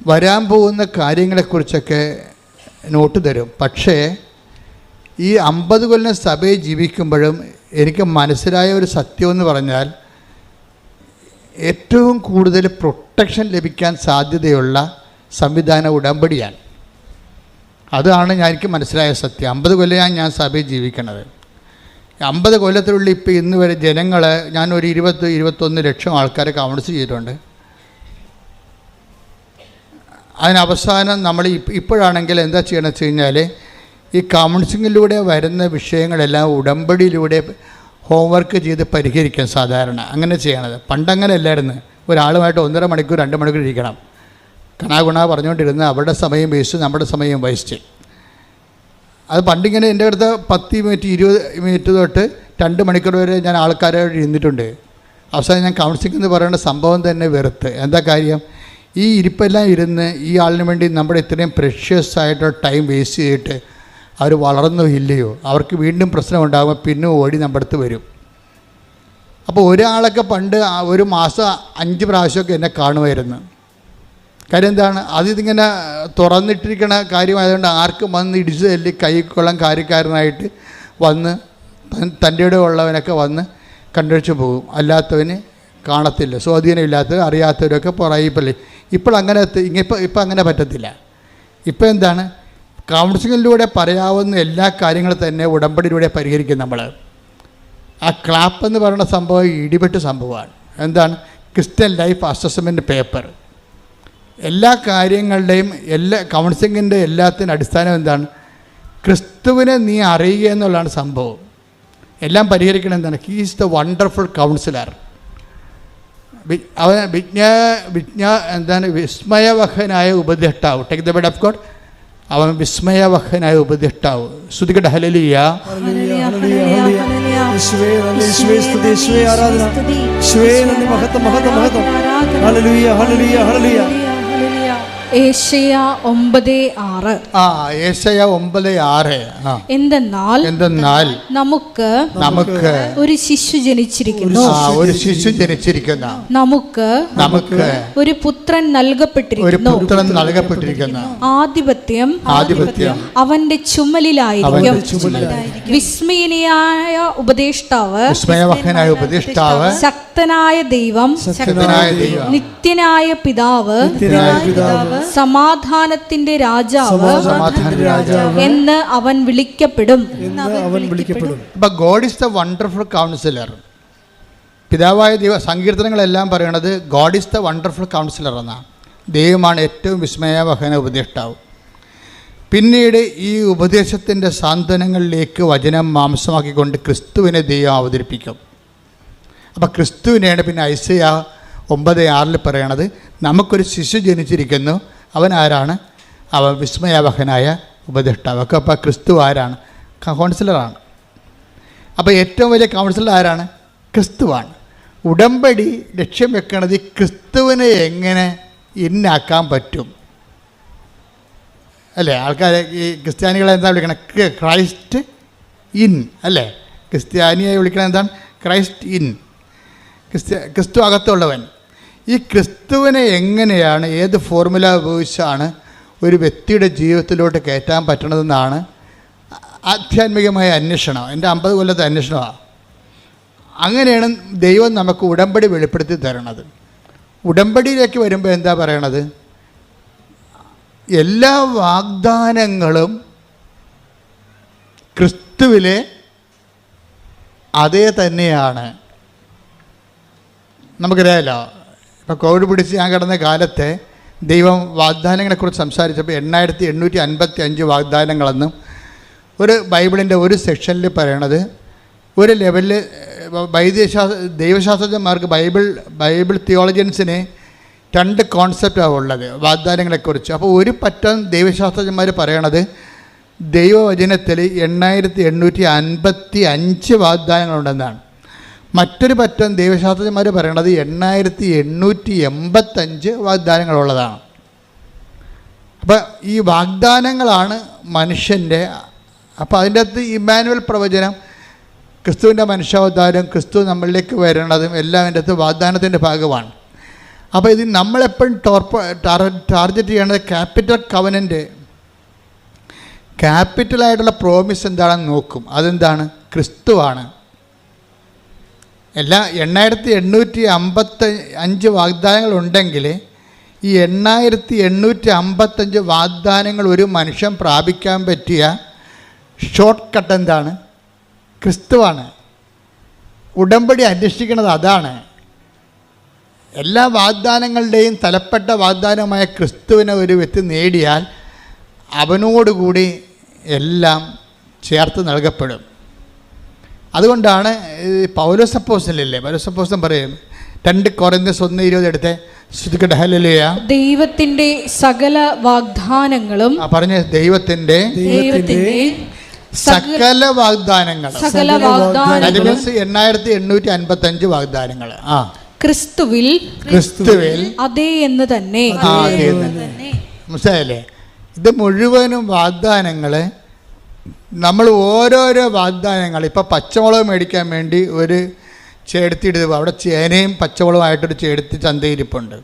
വരാൻ പോകുന്ന കാര്യങ്ങളെക്കുറിച്ചൊക്കെ നോട്ട് തരും. പക്ഷേ ഈ അമ്പത് കൊല്ലം സഭയെ ജീവിക്കുമ്പോഴും എനിക്ക് മനസ്സിലായ ഒരു സത്യം എന്ന് പറഞ്ഞാൽ ഏറ്റവും കൂടുതൽ പ്രൊട്ടക്ഷൻ ലഭിക്കാൻ സാധ്യതയുള്ള സംവിധാന ഉടമ്പടിയാണ്. അതാണ് ഞാൻ എനിക്ക് മനസ്സിലായ സത്യം. അമ്പത് കൊല്ലമാണ് ഞാൻ സഭയിൽ ജീവിക്കണത്. അമ്പത് കൊല്ലത്തിനുള്ളിൽ ഇപ്പോൾ ഇന്ന് വരെ ജനങ്ങൾ ഞാൻ ഒരു ഇരുപത് ഇരുപത്തൊന്ന് ലക്ഷം ആൾക്കാരെ കൗൺസിൽ ചെയ്തിട്ടുണ്ട്. അതിനവസാനം നമ്മൾ ഇപ്പോഴാണെങ്കിൽ എന്താ ചെയ്യണമെന്ന് വെച്ച് കഴിഞ്ഞാൽ ഈ കൗൺസിലിങ്ങിലൂടെ വരുന്ന വിഷയങ്ങളെല്ലാം ഉടമ്പടിയിലൂടെ ഹോംവർക്ക് ചെയ്ത് പരിഹരിക്കാൻ സാധാരണ. അങ്ങനെ ചെയ്യണത്. പണ്ടങ്ങനെ അല്ലായിരുന്നു ഒരാളുമായിട്ട് ഒന്നര മണിക്കൂർ രണ്ട് മണിക്കൂർ ഇരിക്കണം. കണാഗുണ പറഞ്ഞുകൊണ്ടിരുന്ന അവരുടെ സമയം വേസ്റ്റ് നമ്മുടെ സമയം വേസ്റ്റ് അത് പണ്ടിങ്ങനെ എന്റെ അടുത്ത് പത്ത് മിനിറ്റ് ഇരുപത് മിനിറ്റ് തൊട്ട് രണ്ട് മണിക്കൂർ വരെ ഞാൻ ആൾക്കാരോട് ഇരുന്നിട്ടുണ്ട്. അവസാനം ഞാൻ കൗൺസിലിംഗ് എന്ന് പറയുന്ന സംഭവം തന്നെ വെറുത്ത്. എന്താ കാര്യം? ഈ ഇരിപ്പെല്ലാം ഇരുന്ന് ഈ ആളിന് വേണ്ടി നമ്മുടെ ഇത്രയും പ്രഷ്യസ് ആയിട്ടുള്ള ടൈം വേസ്റ്റ് ചെയ്തിട്ട് അവർ വളർന്നോ ഇല്ലയോ? അവർക്ക് വീണ്ടും പ്രശ്നം ഉണ്ടാകുമ്പോൾ പിന്നെ ഓടി നമ്മുടെ അടുത്ത് വരും. അപ്പോൾ ഒരാളൊക്കെ പണ്ട് ഒരു മാസം അഞ്ച് പ്രാവശ്യമൊക്കെ എന്നെ കാണുമായിരുന്നു. കാര്യം എന്താണ്? അതിതിങ്ങനെ തുറന്നിട്ടിരിക്കുന്ന കാര്യമായതുകൊണ്ട് ആർക്കും വന്ന് ഇടിച്ച് തല്ലി കൈക്കൊള്ളം കാര്യക്കാരനായിട്ട് വന്ന് തൻ- തന്റെ ഇടം ഉള്ളവനൊക്കെ വന്ന് കണ്ടുപിടിച്ച് പോകും. അല്ലാത്തവന് കാണത്തില്ല. സ്വാധീനമില്ലാത്തവർ അറിയാത്തവരൊക്കെ പുറകിപ്പല്ലേ ഇപ്പോൾ അങ്ങനെ ഇപ്പം ഇപ്പം അങ്ങനെ പറ്റത്തില്ല. ഇപ്പം എന്താണ് കൗൺസിലിലൂടെ പറയാവുന്ന എല്ലാ കാര്യങ്ങളും തന്നെ ഉടമ്പടിയിലൂടെ പരിഹരിക്കും നമ്മൾ ആ ക്ലാപ്പ് എന്ന് പറയുന്ന സംഭവം ഇടിപെട്ട സംഭവമാണ്. എന്താണ്? ക്രിസ്ത്യൻ ലൈഫ് അസസ്മെന്റ് പേപ്പർ എല്ലാ കാര്യങ്ങളുടെയും എല്ലാ കൗൺസിലിങ്ങിന്റെ എല്ലാത്തിനും അടിസ്ഥാനം എന്താണ്? ക്രിസ്തുവിനെ നീ അറിയുക എന്നുള്ളതാണ് സംഭവം. എല്ലാം പരിഹരിക്കണം എന്താണ് he is the wonderful counsellor അവൻ വിജ്ഞാ വിജ്ഞാ എന്താണ് വിസ്മയവഹനായ ഉപദേഷ്ടാവ്. Take the bed of God അവൻ വിസ്മയവഹനായ ഉപദേഷ്ടാവ്. ശ്രുതികട ഹലലിയ ആരാധന. മഹത്വം, മഹത്വം, മഹത്വം. ഹല്ലേലൂയ, ഹല്ലേലൂയ, ഹല്ലേലൂയ. ഏഷ്യ ഒമ്പത് ആറ്. ആ ഏശയ ഒമ്പത് ആറ്. എന്തെന്നാൽ എന്തെന്നാൽ നമുക്ക് നമുക്ക് ഒരു ശിശു ജനിച്ചിരിക്കുന്നു. ഒരു ശിശു ജനിച്ചിരിക്കുന്ന. നമുക്ക് നമുക്ക് ഒരു പുത്രൻ ഒരു നൽകപ്പെട്ടിരിക്കുന്നു പുത്രൻ നൽകപ്പെട്ടിരിക്കുന്നു. ആധിപത്യം ആധിപത്യം അവന്റെ ചുമലിലായിരിക്കും. വിസ്മയനിയായ ഉപദേഷ്ടാവ് വിസ്മയവഹനായ ഉപദേഷ്ടാവ് ശക്തനായ ദൈവം ശക്തനായ ദൈവം നിത്യനായ പിതാവ് നിത്യനായ പിതാവ് സമാധാനത്തിന്റെ രാജാവ് എന്ന് അവൻ വിളിക്കപ്പെടും. എന്ന് അവൻ വിളിക്കപ്പെടും. God is the wonderful counsellor പിതാവായ ദൈവ സങ്കീർത്തനങ്ങളെല്ലാം പറയണത് God is the wonderful counsellor എന്നാണ് ദൈവമാണ് ഏറ്റവും വിസ്മയവഹന ഉപദേഷ്ടാവ്. പിന്നീട് ഈ ഉപദേശത്തിന്റെ സാന്ത്വനങ്ങളിലേക്ക് വചനം മാംസമാക്കിക്കൊണ്ട് ക്രിസ്തുവിനെ ദൈവം അവതരിപ്പിക്കും. അപ്പം ക്രിസ്തുവിനെയാണ് പിന്നെ ഐസയ ഒമ്പത് ആറിൽ പറയണത് നമുക്കൊരു ശിശു ജനിച്ചിരിക്കുന്നു അവൻ ആരാണ്? അവൻ വിസ്മയാവഹനായ ഉപദേഷ്ടാവ്. ഒക്കെ അപ്പോൾ ക്രിസ്തു ആരാണ്? കൗൺസിലറാണ് അപ്പോൾ ഏറ്റവും വലിയ കൗൺസിലർ ആരാണ്? ക്രിസ്തുവാണ്. ഉടമ്പടി ലക്ഷ്യം വെക്കണത് ഈ ക്രിസ്തുവിനെ എങ്ങനെ ഇന്നാക്കാൻ പറ്റും? അല്ലേ? ആൾക്കാർ ഈ ക്രിസ്ത്യാനികളെ എന്താ വിളിക്കണം? ക്രി- ക്രൈസ്റ്റ് ഇൻ. അല്ലേ? ക്രിസ്ത്യാനിയെ വിളിക്കണം എന്താണ്? Christ in. ക്രിസ്ത്യ ക്രിസ്തു അകത്തുള്ളവൻ. ഈ ക്രിസ്തുവിനെ എങ്ങനെയാണ് ഏത് ഫോർമുല ഉപയോഗിച്ചാണ് ഒരു വ്യക്തിയുടെ ജീവിതത്തിലോട്ട് കയറ്റാൻ പറ്റണതെന്നാണ് ആധ്യാത്മികമായ അന്വേഷണം. എന്റെ അമ്പത് കൊല്ലത്തെ അന്വേഷണമാണ് അങ്ങനെയാണ് ദൈവം നമുക്ക് ഉടമ്പടി വെളിപ്പെടുത്തി തരണത്. ഉടമ്പടിയിലേക്ക് വരുമ്പോൾ എന്താ പറയണത്? എല്ലാ വാഗ്ദാനങ്ങളും ക്രിസ്തുവിലെ അതേ തന്നെയാണ്. നമുക്കറിയാമല്ലോ ഇപ്പോൾ കോവിഡ് പിടിച്ച് ഞാൻ കിടന്ന കാലത്തെ ദൈവം വാഗ്ദാനങ്ങളെക്കുറിച്ച് സംസാരിച്ചപ്പോൾ എണ്ണായിരത്തി എണ്ണൂറ്റി അൻപത്തി അഞ്ച് വാഗ്ദാനങ്ങളെന്നും ഒരു ബൈബിളിന്റെ ഒരു സെക്ഷനിൽ പറയണത് ഒരു ലെവലിൽ വൈദ്യശാസ്ത്ര ദൈവശാസ്ത്രജ്ഞന്മാർക്ക് ബൈബിൾ ബൈബിൾ തിയോളജിയൻസിന് രണ്ട് കോൺസെപ്റ്റാണ് ഉള്ളത് വാഗ്ദാനങ്ങളെക്കുറിച്ച്. അപ്പോൾ ഒരു പറ്റം ദൈവശാസ്ത്രജ്ഞന്മാർ പറയണത് ദൈവവചനത്തിൽ എണ്ണായിരത്തി എണ്ണൂറ്റി അൻപത്തി അഞ്ച് വാഗ്ദാനങ്ങളുണ്ടെന്നാണ്. മറ്റൊരു പറ്റം ദൈവശാസ്ത്രജ്ഞന്മാർ പറയണത് എണ്ണായിരത്തി എണ്ണൂറ്റി എൺപത്തഞ്ച് വാഗ്ദാനങ്ങളുള്ളതാണ്. അപ്പോൾ ഈ വാഗ്ദാനങ്ങളാണ് മനുഷ്യന്റെ അപ്പോൾ അതിന്റെ അകത്ത് ഇമ്മാനുവൽ പ്രവചനം ക്രിസ്തുവിന്റെ മനുഷ്യാവതാരം ക്രിസ്തു നമ്മളിലേക്ക് വരണതും എല്ലാം അതിന്റെ അകത്ത് വാഗ്ദാനത്തിന്റെ ഭാഗമാണ്. അപ്പോൾ ഇത് നമ്മളെപ്പോഴും ടോർപ്പ ടാർഗറ്റ് ചെയ്യേണ്ടത് ക്യാപിറ്റൽ കവനന്റ്. ക്യാപിറ്റലായിട്ടുള്ള പ്രോമിസ് എന്താണെന്ന് നോക്കും. അതെന്താണ്? ക്രിസ്തുവാണ്. എല്ലാ എണ്ണായിരത്തി എണ്ണൂറ്റി അമ്പത്തി അഞ്ച് വാഗ്ദാനങ്ങളുണ്ടെങ്കിൽ ഈ എണ്ണായിരത്തി എണ്ണൂറ്റി അമ്പത്തഞ്ച് വാഗ്ദാനങ്ങൾ ഒരു മനുഷ്യൻ പ്രാപിക്കാൻ പറ്റിയ ഷോർട്ട് കട്ട് എന്താണ്? ക്രിസ്തുവാണ്. ഉടമ്പടി അന്വേഷിക്കുന്നത് അതാണ്. എല്ലാ വാഗ്ദാനങ്ങളുടെയും തലപ്പെട്ട വാഗ്ദാനമായ ക്രിസ്തുവിനെ ഒരു വ്യക്തി നേടിയാൽ അവനോടുകൂടി എല്ലാം ചേർത്ത് നൽകപ്പെടും. അതുകൊണ്ടാണ് ഈ പൗലോസപ്പോസൻ പൗരസപ്പോസം പറയും രണ്ട് കുറഞ്ഞ ഒന്ന് ഇരുപത് എടുത്ത്. ദൈവത്തിന്റെ സകല വാഗ്ദാനങ്ങളും ആ പറഞ്ഞ ദൈവത്തിന്റെ ദൈവത്തിന്റെ സകല വാഗ്ദാനങ്ങൾ. സകല വാഗ്ദാനങ്ങളും മീൻസ് എണ്ണായിരത്തി എണ്ണൂറ്റി അൻപത്തി അഞ്ച് വാഗ്ദാനങ്ങൾ. ആ. ക്രിസ്തുവിൽ ക്രിസ്തുവിൽ അതേ എന്ന് തന്നെ. മനസ്സിലായല്ലേ? ഇത് മുഴുവനും വാഗ്ദാനങ്ങൾ നമ്മൾ ഓരോരോ വാഗ്ദാനങ്ങൾ ഇപ്പോൾ പച്ചമുളക് മേടിക്കാൻ വേണ്ടി ഒരു ചേടുത്തിയിട്ട് അവിടെ ചേനയും പച്ചമുളകുമായിട്ടൊരു ചേടുത്ത് ചന്തയിരിപ്പുണ്ട്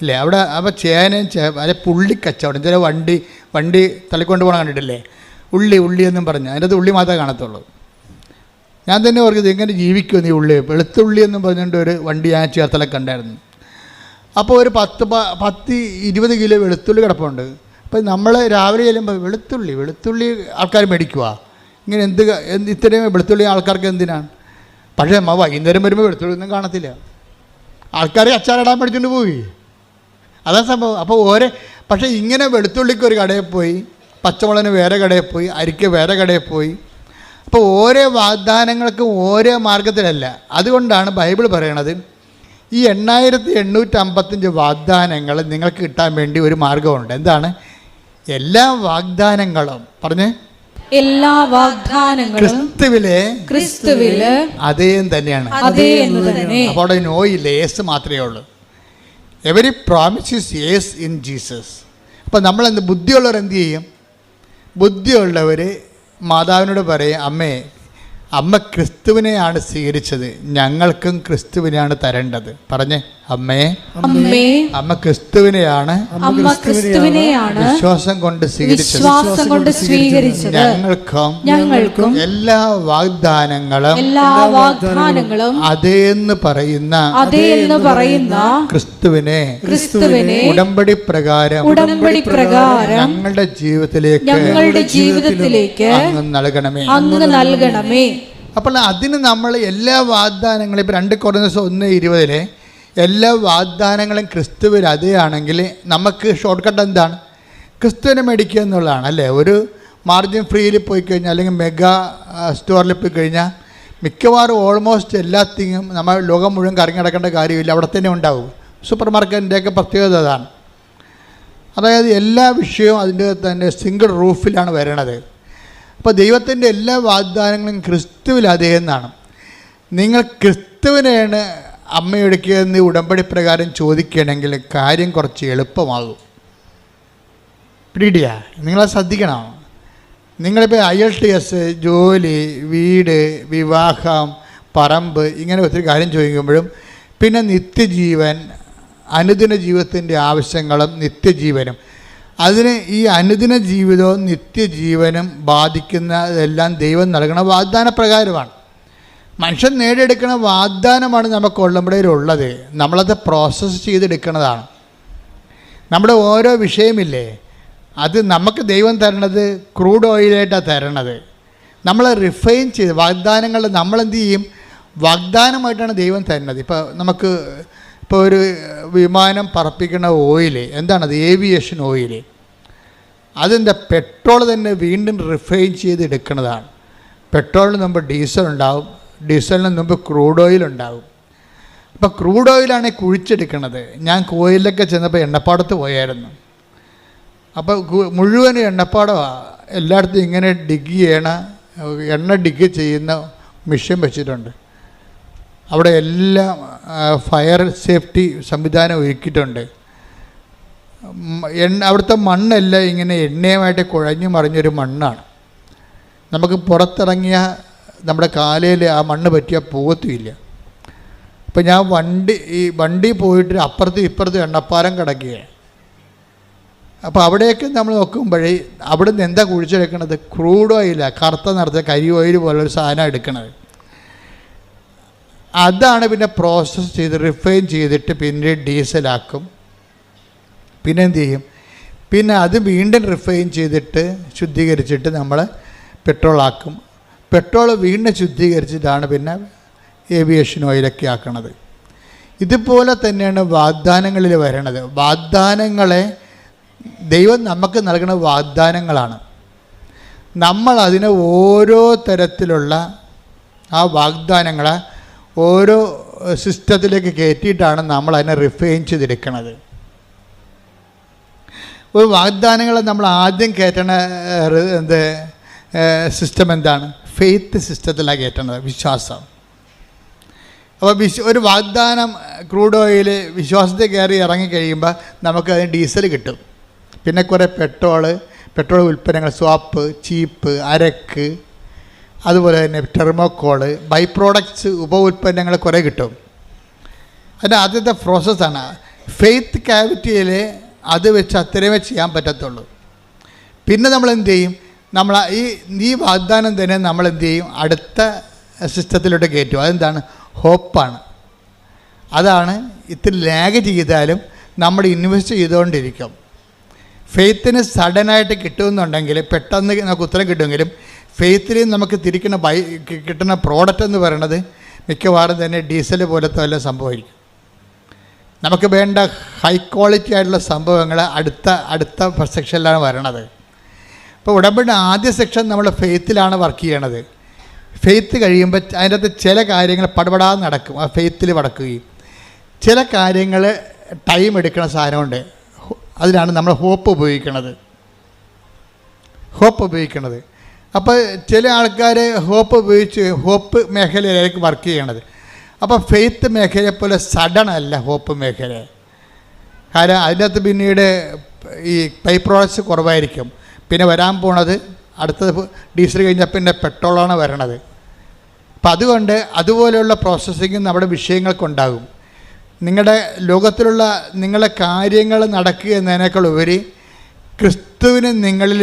ഇല്ലേ? അവിടെ അപ്പോൾ ചേനയും ചേ അല്ലെ പുള്ളി കച്ചവടം ചില വണ്ടി വണ്ടി തള്ളിക്കൊണ്ട് പോകണം കണ്ടിട്ടില്ലേ? ഉള്ളി ഉള്ളി എന്നും പറഞ്ഞു. അതിന്റെ അത് ഉള്ളി മാത്രമേ കാണത്തുള്ളൂ. ഞാൻ തന്നെ ഓർക്കുന്നത് എങ്ങനെ ജീവിക്കുമെന്ന് ഈ ഉള്ളി. വെളുത്തുള്ളി എന്നും പറഞ്ഞുകൊണ്ട് ഒരു വണ്ടി ഞാൻ ചേർത്തലൊക്കെ ഉണ്ടായിരുന്നു. അപ്പോൾ ഒരു പത്ത് പത്ത് ഇരുപത് കിലോ വെളുത്തുള്ളി കിടപ്പുണ്ട്. അപ്പോൾ നമ്മൾ രാവിലെ ചെല്ലുമ്പോൾ വെളുത്തുള്ളി വെളുത്തുള്ളി ആൾക്കാർ മേടിക്കുക ഇങ്ങനെ എന്ത് എന്ത് ഇത്രയും വെളുത്തുള്ളി ആൾക്കാർക്ക് എന്തിനാണ്? പക്ഷേ അമ്മ വൈകുന്നേരം വരുമ്പോൾ വെളുത്തുള്ളി ഒന്നും കാണത്തില്ല. ആൾക്കാർ അച്ചാറിടാൻ പഠിച്ചുകൊണ്ട് പോയി. അതാ സംഭവം. അപ്പോൾ ഓരോ പക്ഷേ ഇങ്ങനെ വെളുത്തുള്ളിക്ക് ഒരു കടയിൽ പോയി പച്ചമുളകിന് വേറെ കടയിൽ പോയി അരിക്ക് വേറെ കടയിൽ പോയി. അപ്പോൾ ഓരോ വാഗ്ദാനങ്ങൾക്കും ഓരോ മാർഗത്തിലല്ല. അതുകൊണ്ടാണ് ബൈബിൾ പറയണത് ഈ എണ്ണായിരത്തി എണ്ണൂറ്റി അമ്പത്തഞ്ച് വാഗ്ദാനങ്ങൾ നിങ്ങൾക്ക് കിട്ടാൻ വേണ്ടി ഒരു മാർഗമുണ്ട്. എന്താണ്? എല്ലാ വാഗ്ദാനങ്ങളും പറഞ്ഞേ. എല്ലാ വാഗ്ദാനങ്ങളും ക്രിസ്തുവിലെ ക്രിസ്തുവിൽ അതേ തന്നെയാണ്. അതേ എന്ന് തന്നെ. അപ്പോൾ അവിടെ നോ ഇല്ല യേസ് മാത്രമേ ഉള്ളൂ. Every promise yes in Jesus അപ്പോൾ നമ്മൾ എന്ത് ബുദ്ധിയുള്ളവർ എന്ത് ചെയ്യും? ബുദ്ധിയുള്ളവർ മാതാവിനോട് പറയും അമ്മേ അമ്മ ക്രിസ്തുവിനെയാണ് സ്വീകരിച്ചത്. ഞങ്ങൾക്കും ക്രിസ്തുവിനെയാണ് തരേണ്ടത്. പറഞ്ഞേ അമ്മേ. അമ്മേ. അമ്മ ക്രിസ്തുവിനെയാണ് അമ്മ ക്രിസ്തുവിനെയാണ് വിശ്വാസം കൊണ്ട് സ്വീകരിച്ചത്. വിശ്വാസം കൊണ്ട് സ്വീകരിച്ചത്. ഞങ്ങൾക്കും ഞങ്ങൾക്കും എല്ലാ വാഗ്ദാനങ്ങളും എല്ലാ വാഗ്ദാനങ്ങളും അതേന്ന് പറയുന്ന അതേന്ന് പറയുന്ന ക്രിസ്തുവിനെ ക്രിസ്തുവിനെ ഉടമ്പടി പ്രകാരം ഉടമ്പടി പ്രകാരം ഞങ്ങളുടെ ജീവിതത്തിലേക്ക് ഞങ്ങളുടെ ജീവിതത്തിലേക്ക് അങ്ങ് നൽകണമേ. അങ്ങ് നൽകണമേ. അപ്പോൾ അതിന് നമ്മൾ എല്ലാ വാഗ്ദാനങ്ങളും ഇപ്പോൾ രണ്ട് കുറഞ്ഞ ഒന്ന് ഇരുപതിലെ എല്ലാ വാഗ്ദാനങ്ങളും ക്രിസ്തുവിൽ അതേയാണെങ്കിൽ നമുക്ക് ഷോർട്ട് കട്ട് എന്താണ്? ക്രിസ്തുവിനെ മേടിക്കുക എന്നുള്ളതാണ് അല്ലേ? ഒരു മാർജിൻ ഫ്രീയിൽ പോയി കഴിഞ്ഞാൽ അല്ലെങ്കിൽ മെഗാ സ്റ്റോറിൽ പോയി കഴിഞ്ഞാൽ മിക്കവാറും ഓൾമോസ്റ്റ് എല്ലാത്തിനും നമ്മൾ ലോകം മുഴുവൻ കറങ്ങി നടക്കേണ്ട കാര്യമില്ല. അവിടെ തന്നെ ഉണ്ടാവും. സൂപ്പർ മാർക്കറ്റിന്റെയൊക്കെ പ്രത്യേകത അതാണ്. അതായത് എല്ലാ വിഷയവും അതിന്റെ തന്നെ സിംഗിൾ റൂഫിലാണ് വരണത്. അപ്പോൾ ദൈവത്തിന്റെ എല്ലാ വാഗ്ദാനങ്ങളും ക്രിസ്തുവിൽ അതേ എന്നാണ് നിങ്ങൾ ക്രിസ്തുവിനെയാണ് അമ്മയൊടുക്കിയതെന്ന് ഉടമ്പടി പ്രകാരം ചോദിക്കുകയാണെങ്കിൽ കാര്യം കുറച്ച് എളുപ്പമാകും. പിടിയാ നിങ്ങളത് ശ്രദ്ധിക്കണം. നിങ്ങളിപ്പോൾ ഐ എൽ ടി എസ് ജോലി വീട് വിവാഹം പറമ്പ് ഇങ്ങനെ ഒത്തിരി കാര്യം ചോദിക്കുമ്പോഴും പിന്നെ നിത്യജീവൻ അനുദിന ജീവിതത്തിന്റെ ആവശ്യങ്ങളും നിത്യജീവനും. അതിന് ഈ അനുദിന ജീവിതവും നിത്യജീവനും ബാധിക്കുന്നതെല്ലാം ദൈവം നൽകുന്ന വാഗ്ദാന പ്രകാരമാണ്. മനുഷ്യൻ നേടിയെടുക്കുന്ന വാഗ്ദാനമാണ് നമുക്ക് ഉള്ളമ്പടയിലുള്ളത് നമ്മളത് പ്രോസസ്സ് ചെയ്തെടുക്കുന്നതാണ്. നമ്മുടെ ഓരോ വിഷയമില്ലേ? അത് നമുക്ക് ദൈവം തരണത് ക്രൂഡ് ഓയിലായിട്ടാണ് തരണത്. നമ്മൾ റിഫൈൻ ചെയ്ത് വാഗ്ദാനങ്ങൾ നമ്മളെന്ത് ചെയ്യും? വാഗ്ദാനമായിട്ടാണ് ദൈവം തരുന്നത്. ഇപ്പോൾ നമുക്ക് ഇപ്പോൾ ഒരു വിമാനം പറപ്പിക്കുന്ന ഓയിൽ എന്താണത് ഏവിയേഷൻ ഓയിൽ അതെന്താ പെട്രോൾ തന്നെ വീണ്ടും റിഫൈൻ ചെയ്ത് എടുക്കുന്നതാണ് പെട്രോളിന് മുമ്പ് ഡീസൽ ഉണ്ടാവും ഡീസലിന് മുമ്പ് ക്രൂഡ് ഓയിൽ ഉണ്ടാവും. അപ്പോൾ ക്രൂഡ് ഓയിലാണ് കുഴിച്ചെടുക്കുന്നത്. ഞാൻ കോയിലൊക്കെ ചെന്നപ്പോൾ എണ്ണപ്പാടത്ത് പോയായിരുന്നു. അപ്പോൾ മുഴുവൻ എണ്ണപ്പാടമാണ് എല്ലായിടത്തും ഇങ്ങനെ ഡിഗ് ചെയ്യണ എണ്ണ ഡിഗ് ചെയ്യുന്ന മെഷീൻ വെച്ചിട്ടുണ്ട്. അവിടെ എല്ലാം ഫയർ സേഫ്റ്റി സംവിധാനം ഒരുക്കിയിട്ടുണ്ട്. എണ്ണ അവിടുത്തെ മണ്ണല്ല ഇങ്ങനെ എണ്ണയുമായിട്ട് കുഴഞ്ഞു മറിഞ്ഞൊരു മണ്ണാണ്. നമുക്ക് പുറത്തിറങ്ങിയ നമ്മുടെ കാലയിൽ ആ മണ്ണ് പറ്റിയാൽ പോകത്തുമില്ല. അപ്പം ഞാൻ വണ്ടി ഈ വണ്ടി പോയിട്ട് അപ്പുറത്തും ഇപ്പുറത്തും എണ്ണപ്പാലം കിടക്കുകയാണ്. അപ്പോൾ അവിടെയൊക്കെ നമ്മൾ നോക്കുമ്പോഴേ അവിടെ നിന്ന് എന്താ കുഴിച്ചെടുക്കണത്? ക്രൂഡ് ഓയിലാണ് കറുത്ത നിറച്ച കരി ഓയിൽ പോലൊരു സാധനം എടുക്കണത്. അതാണ് പിന്നെ പ്രോസസ്സ് ചെയ്ത് റിഫൈൻ ചെയ്തിട്ട് പിന്നീട് ഡീസലാക്കും. പിന്നെ എന്ത് ചെയ്യും പിന്നെ അത് വീണ്ടും റിഫൈൻ ചെയ്തിട്ട് ശുദ്ധീകരിച്ചിട്ട് നമ്മൾ പെട്രോളാക്കും പെട്രോൾ വീണ്ടും ശുദ്ധീകരിച്ചിട്ടാണ് പിന്നെ ഏവിയേഷൻ ഓയിലൊക്കെ ആക്കണത്. ഇതുപോലെ തന്നെയാണ് വാഗ്ദാനങ്ങളിൽ വരണത്. വാഗ്ദാനങ്ങളെ ദൈവം നമുക്ക് നൽകുന്ന വാഗ്ദാനങ്ങളാണ്. നമ്മൾ അതിനെ ഓരോ തരത്തിലുള്ള ആ വാഗ്ദാനങ്ങളെ ഓരോ സിസ്റ്റത്തിലേക്ക് കയറ്റിയിട്ടാണ് നമ്മൾ അതിനെ റിഫൈൻ ചെയ്തെടുക്കുന്നത് ഒരു വാഗ്ദാനങ്ങൾ നമ്മൾ ആദ്യം കയറ്റണ എന്ത് സിസ്റ്റം എന്താണ്? ഫെയ്ത്ത് സിസ്റ്റത്തിലാണ് കയറ്റണത് വിശ്വാസം. അപ്പോൾ വിശ്വ ഒരു വാഗ്ദാനം ക്രൂഡ് ഓയിൽ വിശ്വാസത്തിൽ കയറി ഇറങ്ങി കഴിയുമ്പോൾ നമുക്ക് അതിന് ഡീസൽ കിട്ടും. പിന്നെ കുറേ പെട്രോൾ പെട്രോൾ ഉൽപ്പന്നങ്ങൾ സ്വാപ്പ് ചീപ്പ് അരക്ക് അതുപോലെ തന്നെ ടെർമോക്കോൾ ബൈ പ്രോഡക്റ്റ്സ് ഉപ ഉൽപ്പന്നങ്ങൾ കുറേ കിട്ടും. അതിന്റെ ആദ്യത്തെ പ്രോസസ്സാണ് ഫെയ്ത്ത് ക്യാവിറ്റിയിൽ അത് വെച്ച് അത്രയുമേ ചെയ്യാൻ പറ്റത്തുള്ളൂ. പിന്നെ നമ്മൾ എന്ത് ചെയ്യും? നമ്മൾ ഈ ഈ വാഗ്ദാനം തന്നെ നമ്മൾ എന്ത് ചെയ്യും? അടുത്ത സിസ്റ്റത്തിലോട്ട് കയറ്റും. അതെന്താണ്? ഹോപ്പാണ്. അതാണ് ഇത്തിരി ലാഗ് ചെയ്താലും നമ്മൾ ഇൻവെസ്റ്റ് ചെയ്തുകൊണ്ടിരിക്കും. ഫെയ്ത്തിന് സഡനായിട്ട് കിട്ടുമെന്നുണ്ടെങ്കിൽ പെട്ടെന്ന് നമുക്ക് ഉത്തരം കിട്ടുമെങ്കിലും ഫെയ്ത്തിൽ നമുക്ക് തിരിക്കുന്ന ബൈ കിട്ടുന്ന പ്രോഡക്റ്റ് എന്ന് പറയുന്നത് മിക്കവാറും തന്നെ ഡീസൽ പോലത്തെ വല്ല സംഭവമായിരിക്കും. നമുക്ക് വേണ്ട ഹൈ ക്വാളിറ്റി ആയിട്ടുള്ള സംഭവങ്ങൾ അടുത്ത അടുത്ത സെക്ഷനിലാണ് വരണത്. ഇപ്പോൾ ഉടമ്പടി ആദ്യ സെക്ഷൻ നമ്മൾ ഫെയ്ത്തിലാണ് വർക്ക് ചെയ്യണത്. ഫെയ്ത്ത് കഴിയുമ്പോൾ അതിന്റെ അകത്ത് ചില കാര്യങ്ങൾ പടപടാതെ നടക്കും. ആ ഫെയ്ത്തിൽ വടക്കുകയും. ചില കാര്യങ്ങൾ ടൈം എടുക്കുന്ന സാധനമുണ്ട്. അതിനാണ് നമ്മൾ ഹോപ്പ് ഉപയോഗിക്കുന്നത് ഹോപ്പ് ഉപയോഗിക്കുന്നത് അപ്പോൾ ചില ആൾക്കാർ ഹോപ്പ് ഉപയോഗിച്ച് ഹോപ്പ് മേഖലയിലേക്ക് വർക്ക് ചെയ്യണത്. അപ്പോൾ ഫെയ്ത്ത് മേഖലയെ പോലെ സഡൻ അല്ല ഹോപ്പ് മേഖല കാരണം അതിനകത്ത് പിന്നീട് ഈ പൈ പ്രോഡക്ട്സ് കുറവായിരിക്കും. പിന്നെ വരാൻ പോണത് അടുത്തത് ഡീസൽ കഴിഞ്ഞാൽ പിന്നെ പെട്രോളാണ് വരണത്. അപ്പം അതുകൊണ്ട് അതുപോലെയുള്ള പ്രോസസ്സിങ് നമ്മുടെ വിഷയങ്ങൾക്കുണ്ടാകും നിങ്ങളുടെ ലോകത്തിലുള്ള നിങ്ങളുടെ കാര്യങ്ങൾ നടക്കുക എന്നതിനേക്കാൾ ഉപരി ക്രിസ്തുവിന് നിങ്ങളിൽ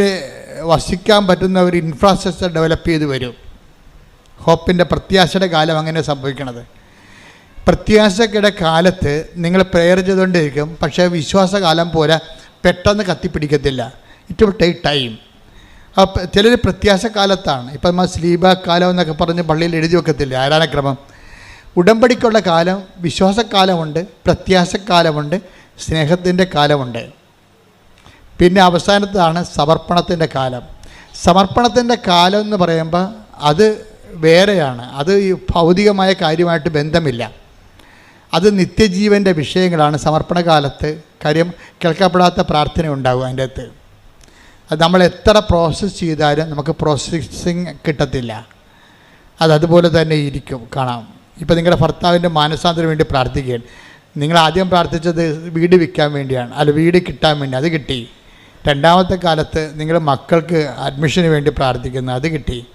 വസിക്കാൻ പറ്റുന്ന ഒരു ഇൻഫ്രാസ്ട്രക്ചർ ഡെവലപ്പ് ചെയ്ത് വരും. ഹോപ്പിന്റെ പ്രത്യാശയുടെ കാലം അങ്ങനെ സംഭവിക്കണത്. പ്രത്യാശയുടെ കാലത്ത് നിങ്ങൾ പ്രെയർ ചെയ്തുകൊണ്ടിരിക്കും പക്ഷേ വിശ്വാസകാലം പോലെ പെട്ടെന്ന് കത്തിപ്പിടിക്കത്തില്ല. ഇറ്റ് വിൽ ടേക്ക് ടൈം അപ്പം ചിലർ പ്രത്യാശക്കാലത്താണ് ഇപ്പം നമ്മൾ സ്ലീബ കാലം എന്നൊക്കെ പറഞ്ഞ് പള്ളിയിൽ എഴുതി വെക്കത്തില്ല ആരാധനക്രമം? ഉടമ്പടിക്കുള്ള കാലം വിശ്വാസക്കാലമുണ്ട് പ്രത്യാശക്കാലമുണ്ട് സ്നേഹത്തിന്റെ കാലമുണ്ട്. പിന്നെ അവസാനത്താണ് സമർപ്പണത്തിന്റെ കാലം. സമർപ്പണത്തിന്റെ കാലം എന്ന് പറയുമ്പോൾ അത് വേറെയാണ്. അത് ഈ ഭൗതികമായ കാര്യമായിട്ട് ബന്ധമില്ല. അത് നിത്യജീവന്റെ വിഷയങ്ങളാണ്. സമർപ്പണകാലത്ത് കാര്യം കേൾക്കപ്പെടാത്ത പ്രാർത്ഥന ഉണ്ടാകും അതിന്റെ അകത്ത്. അത് നമ്മൾ എത്ര പ്രോസസ്സ് ചെയ്താലും നമുക്ക് പ്രോസസ്സിങ് കിട്ടത്തില്ല. അത് അതുപോലെ തന്നെ ഇരിക്കും കാണാം. ഇപ്പോൾ നിങ്ങളുടെ ഭർത്താവിന്റെ മാനസാന്തരം വേണ്ടി പ്രാർത്ഥിക്കുകയാണ്. നിങ്ങൾ ആദ്യം പ്രാർത്ഥിച്ചത് വീട് വിൽക്കാൻ വേണ്ടിയാണ്. അല്ല വീട് കിട്ടാൻ വേണ്ടി അത് കിട്ടി. രണ്ടാമത്തെ കാലത്ത് നിങ്ങൾ മക്കൾക്ക് അഡ്മിഷന് വേണ്ടി പ്രാർത്ഥിക്കുന്നു അത് കിട്ടി.